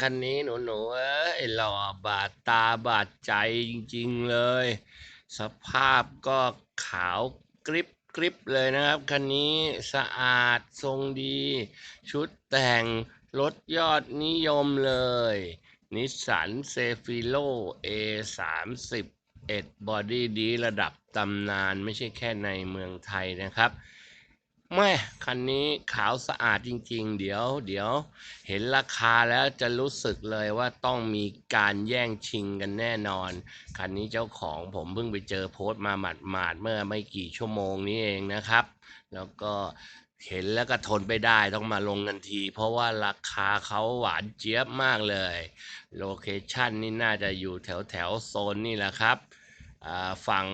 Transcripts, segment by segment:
คันนี้หนูหนูเอ้ยหล่อบาดตาบาดใจจริงๆเลย สภาพก็ขาวกริบกริบเลยนะครับ คันนี้สะอาดทรงดี ชุดแต่งรถยอดนิยมเลยนิสสันเซฟิโล A 3 1 บอดี้ดีระดับตำนานไม่ใช่แค่ในเมืองไทยนะครับ แม่คันนี้ขาวสะอาดจริง ๆ เดี๋ยว เดี๋ยว เห็นราคาแล้วจะรู้สึกเลยว่าต้องมีการแย่งชิงกันแน่นอน คันนี้เจ้าของผมเพิ่งไปเจอโพสต์มาหมาดๆเมื่อไม่กี่ชั่วโมงนี้เองนะครับ แล้วก็เห็นแล้วก็ทนไปได้ต้องมาลงทันที เพราะว่าราคาเขาหวานเจี๊ยบมากเลย โลเคชั่นนี่น่าจะอยู่แถวแถวโซนนี่แหละครับฝั่ง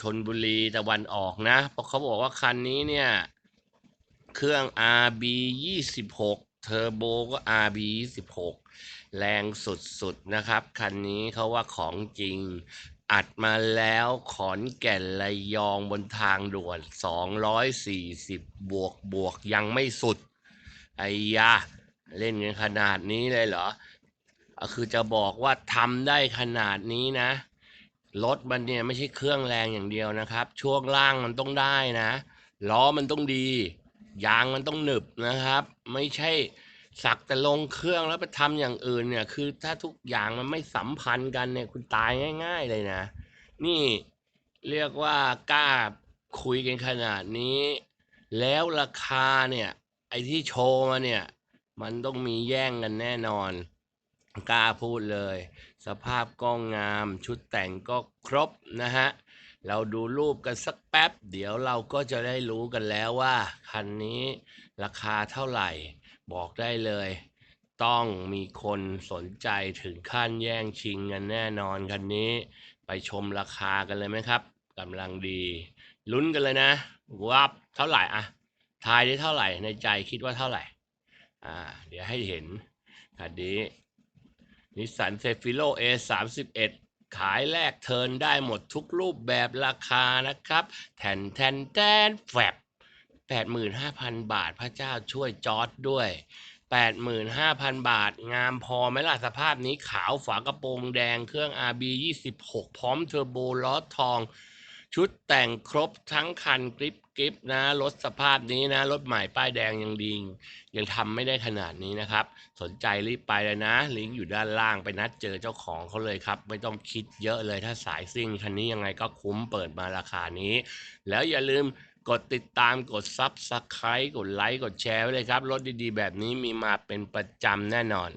ชนบุรีตะวันออกนะ เพราะเขาบอกว่าคันนี้เนี่ย เครื่อง RB 26 เทอร์โบก็ RB 26 แรงสุดๆ นะครับ คันนี้เขาว่าของจริง อัดมาแล้วขอนแก่นระยองบนทางด่วน 240 บวกบวกยังไม่สุด ไอ้ยาเล่นกันขนาดนี้เลยเหรออะคือจะบอกว่าทำได้ขนาดนี้นะ รถมันเนี่ยไม่ใช่เครื่องแรงอย่างเดียวนะครับ ช่วงล่างมันต้องได้นะ ล้อมันต้องดี ยางมันต้องหนึบนะครับ ไม่ใช่สักแต่ลงเครื่องแล้วไปทำอย่างอื่นเนี่ย คือถ้าทุกอย่างมันไม่สัมพันธ์กันเนี่ยคุณตายง่าย ๆ เลยนะ นี่เรียกว่ากล้าคุยกันขนาดนี้ แล้วราคาเนี่ย ไอ้ที่โชว์มาเนี่ย มันต้องมีแย่งกันแน่นอน กล้าพูดเลย สภาพก็งาม ชุดแต่งก็ครบนะฮะ เราดูรูปกันสักแป๊บ เดี๋ยวเราก็จะได้รู้กันแล้วว่า คันนี้ราคาเท่าไหร่ บอกได้เลย ต้องมีคนสนใจถึงขั้นแย่งชิงกันแน่นอนคันนี้ ไปชมราคากันเลยไหมครับกำลังดี ลุ้นกันเลยนะว่าเท่าไหร่อะทายได้เท่าไหร่ในใจคิดว่าเท่าไหร่ อ่า เดี๋ยวให้เห็นคันนี้นิสสันเซฟิโล A 3 1 ขายแลกเทิร์นได้หมดทุกรูปแบบราคานะครับ แทนแทนแทนแฟบ85,000 บาทพระเจ้าช่วยจอร์ดด้วย 85,000 บาท งามพอไหมล่ะสภาพนี้ขาวฝากระโปรงแดงเครื่อง RB 26 พร้อมเทอร์โบล้อทอง ชุดแต่งครบทั้งคันกริปกริปนะรถสภาพนี้นะรถใหม่ป้ายแดงยังดียังทำไม่ได้ขนาดนี้นะครับ สนใจรีบไปเลยนะ ลิงก์อยู่ด้านล่างไปนัดเจอเจ้าของเขาเลยครับ ไม่ต้องคิดเยอะเลยถ้าสายซิ่งคันนี้ยังไงก็คุ้มเปิดมาราคานี้ แล้วอย่าลืมกดติดตามกดซับสไครต์กดไลค์กดแชร์ไว้เลยครับ รถดีๆ แบบนี้มีมาเป็นประจำแน่นอน